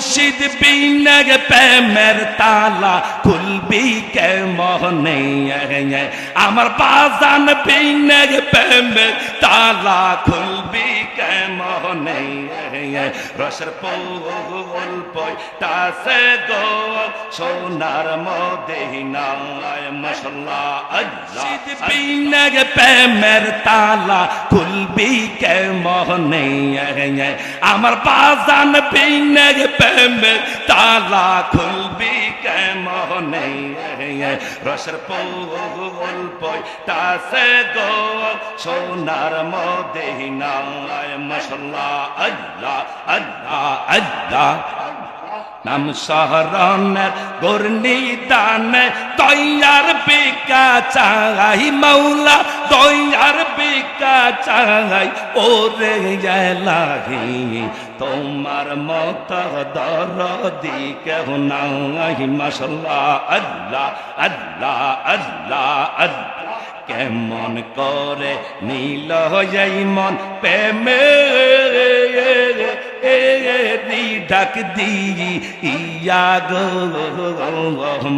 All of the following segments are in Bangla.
মুর্শিদ বিনগ প্রেমের তালা, খুলবি কে মহনে আমার বাজান বিনগ প্রেমের তালা, খুলবি কে মহনে রসের পোল পয়টাছে গো সোনার মদিনায় মশলা আজিদ বিনগ প্রেমের তালা খুলবি কে মহনে? আমার বাজান বিনগ প্রেমের তালা খুলবি কে মহনে? রসের পোল তাসে গো সোনার মদিনায় মশলা আল্লাহ আল্লাহ আল্লাহ। নাম শহরনের গর্নি দানে তৈয়ার বিকা চাই মৌলা তৈয়ার বিকা চাই, ওরে লাহি তোমার মত দরদি কেহ নাই মশলা আল্লাহ আল্লাহ আল্লাহ আল্লাহ। কেমন করে নীল যাই মন প্রেমে দি ডাক দি ইয়া গো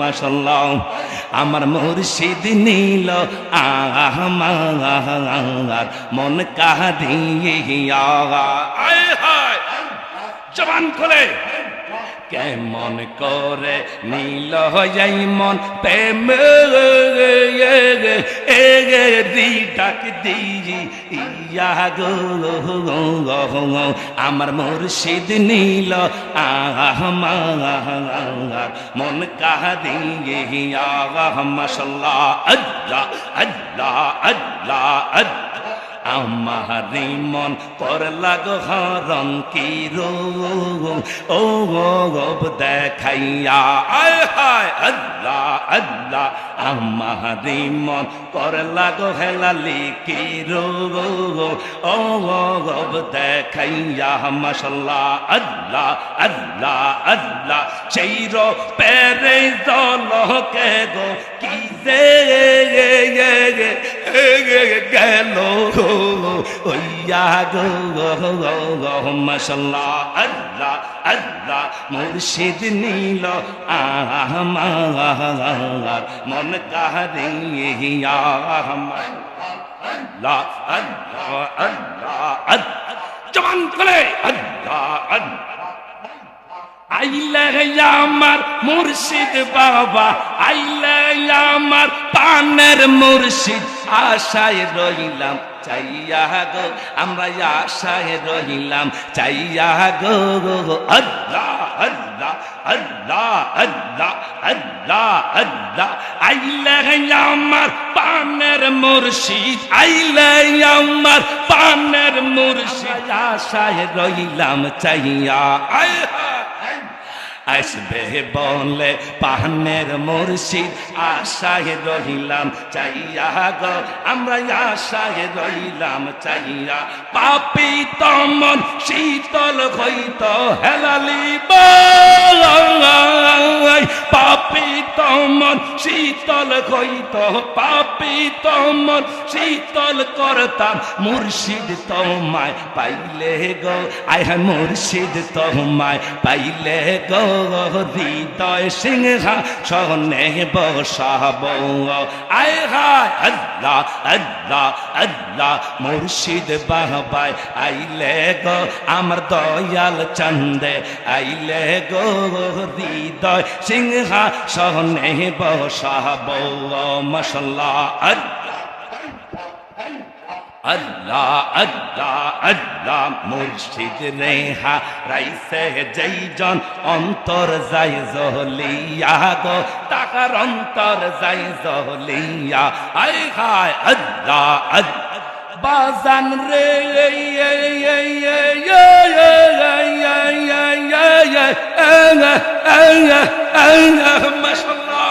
মাসাল্লাহ আমার মুর্শিদ নীল আমার মন কাহা দিয়ে জবান খোলে। কেমন করে নীল যাই মন প্রেম ডাক দি ইয়া গো আমার মুর্শিদ নীল আমার মন কাহা দিয়ে আল্লাহ আল্লাহ আল্লাহ আল্লাহ। আমারি মন পর লাগ হরম কি রো ও গব দেখাইয়া আয় হায় আল্লাহ আল্লাহ আমারি মন পর লাগ হেলালি কি রো ও গব দেখাইয়া মশলা আল্লাহ আল্লাহ আল্লাহ চেইর পেরে জল কে গো কি গেল ওইয়া গো মশলা আল্লাহ আল্লাহ, মুর্শিদ নীল আমার মন কাহারিয়া আল্লাহ আল্লাহ আল্লাহ আল্লাহ, জবান করে আল্লাহ আল্লাহ, আইলে আমার মুর্শিদ বাবা, আইলে আমার পানের মুর্শিদ, আশায় রইলাম। চাইয়া গো, আমরা আশায় রইলাম চাইয়া গো আল্লাহ আল্লাহ আল্লাহ আল্লাহ আল্লাহ আল্লাহ। আইলে আমার পানের মুর্শিদ, আইলে আমার পানের মুর্শিদ। আশায় রইলাম চাইয়া, আয় আসবে বলে পাহানের মুর্শিদ, আশায় রহিলাম, চাইয়া গো আমরা আশায় রহিলাম, চাইয়া পাপি তমন শীতল হইত, হেলালি পাপি তমন শীতল হইত, পাপি তমন শীতল করতাম মুর্শিদ তোমায় পাইলে গো, আয় মুর্শিদ তোমায় পাইলে গো। হৃদয় সিংহা সহনে বসাব। আল্লাহ আল্লাহ আল্লাহ, মুর্শিদ বাহবাই আইলে গো আমার দয়াল চন্দে। আইলে গো হৃদয় সিংহা সহনে বসাব। মশলা আল্লাহ। আল্লাহ আল্লাহ আল্লাহ মুর্শিদ রেহা রাইসে যেইজন অন্তর যাই জহলিয়া গো টাকার অন্তর যাই জহলিয়া আয় হায় আল্লাহ আল্লাহ বাজান রে মাশাল্লাহ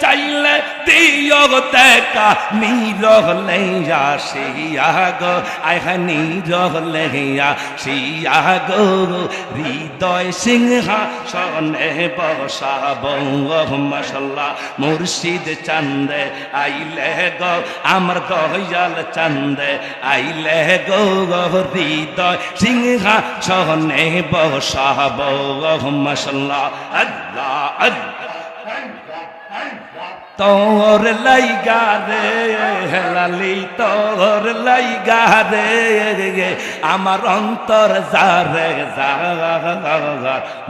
চাইলে দিও দেখা নিরহলে আসিয়া গো আয় নিরহলে আসিয়া গো হৃদয় সিংহা সনে বসাব মশাল্লাহ, মুর্শিদ চান্দে আইলে গো, আমার গয়াল চান্দে আইলে গো হৃদয় সিংহা সনে বসাব মশাল্লাহ আল্লাহ আল্লাহ তোর লাইগা রে, হেলালি তোর লাইগা রে। আমার অন্তর যারে যা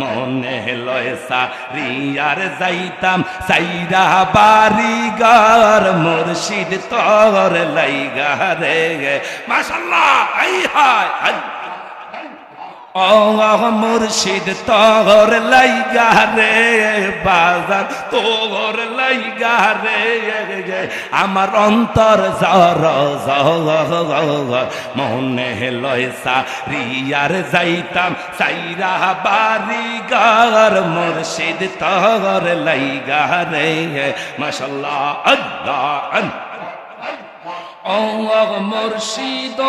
মনে লয় সারিয়ার যাইতাম, সাইরা বাড়ি গার মুর্শিদ তোর লাইগা রে। মাশাল্লাহ আই হায় মুর্শিদ তোর লাইগা রে, বাজার তোর লাইগা রে, আমার অন্তর জর মনে লয়সা, রিয়ার যাইতাম, সাইরা বাড়ি গার মুর্শিদ তোর লাইগা রে, মাশাল্লাহ আল্লাহ। Oh, মুর্শিদ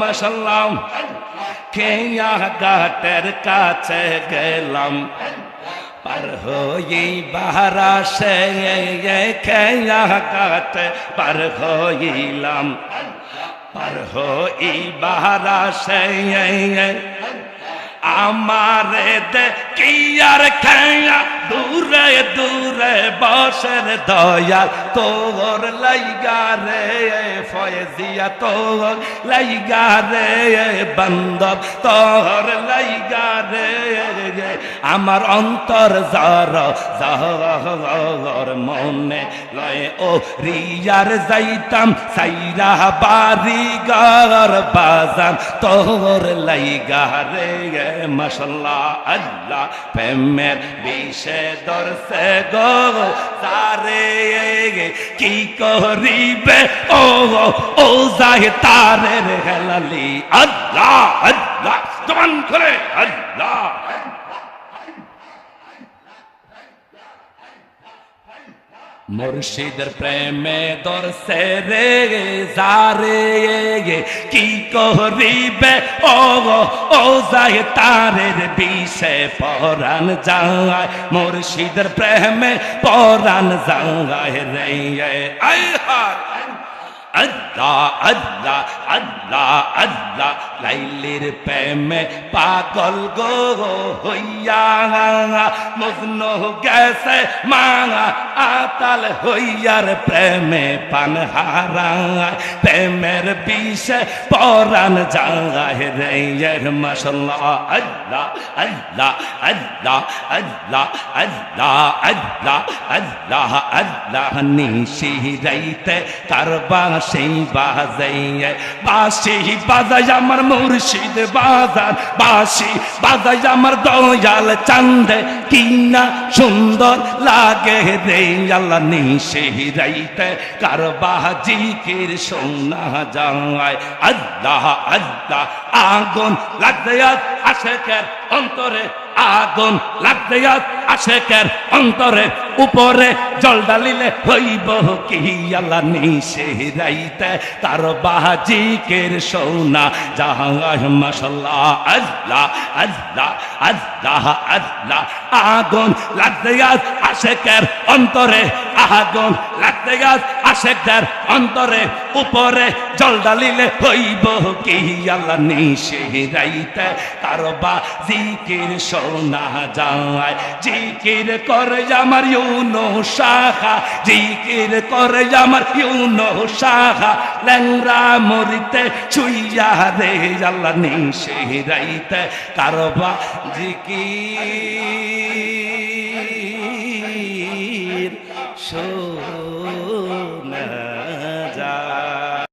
মাসাল্লাম কেয়া গাটের কাছে গেলাম পার হয়ে বাহারা সে খেয়া গাটে পার হইলাম পার হই বাহারা সে আমারে দে কি আর খায়া দূরে দূরে বসের দয়াল, তোর লাইগা রে ফয়েজিয়া, তোর লাইগা রে বান্দব তোর লাইগা রে আমার অন্তর জর জর মনে লয়, ও রিয়ার যাইতাম, সাইরা বাড়ি গর বাজান তোর লাইগা রে মশাল্লাহ, আল্লাহ, প্রেমের বিষে দর্শে গো তারে কি করিবে? ও ও যায় তারে হেলালি, আল্লাহ আল্লাহ তোমান করে আল্লাহ। মুর্শিদের প্রেমে দর্শে রে যারে কি করিবে ও ও যায় তারের বিষে পরাণ যায় মুর্শিদের প্রেমে পরাণ যায় রে আই হায় আল্লাহ আল্লাহ আল্লাহ আল্লাহ। লাইলির প্রেমে পাগল গো হইয়া, মগ্ন গেছে মাঙা আতাল হইয়ার প্রেমে পান হারায় প্রেমের বিষে পরাণ যায় রে মশাল্লাহ। আল্লাহ আল্লাহ আল্লাহ আল্লাহ আল্লাহ আল্লাহ আল্লাহ আল্লাহ। নিশি রাইতে কারবা সেই বাজাই বাসি বাজাই আমার মুর্শিদ বাজার বাসি বাজাই আমার দয়াল চান্দে কিনা সুন্দর লাগে রে আল্লাহ নিশে রাইতে কারবা জিকির সোনা যায়। আল্লাহ আল্লাহ, আগুন লাগতে আশেকের অন্তরে আগুন লাগতে আশেকের অন্তরে, উপরে জল ডালিলে হইব কি আল্লাহ নিশে রাইতে তার বাজিকের সোনা? জাহাঙ্গাহ মাসাল্লাহ আল্লাহ আল্লাহ আল্লাহ আল্লাহ। আগুন লাগতে আশেকের অন্তরে আগুন লাগতে আশেকের অন্তরে, উপরে জল ডালিলে হইব কি? আল্লাহ নিশে রাইতে তার বাজিকের সোনা যায়। জিকির করে আমার ইউনো শাখা জিকির করে আমার ইউনো শাখা ল্যাংরা মরিতে ছুইয়া রে আল্লাহ নিশে রাইতে কারবা জিকির।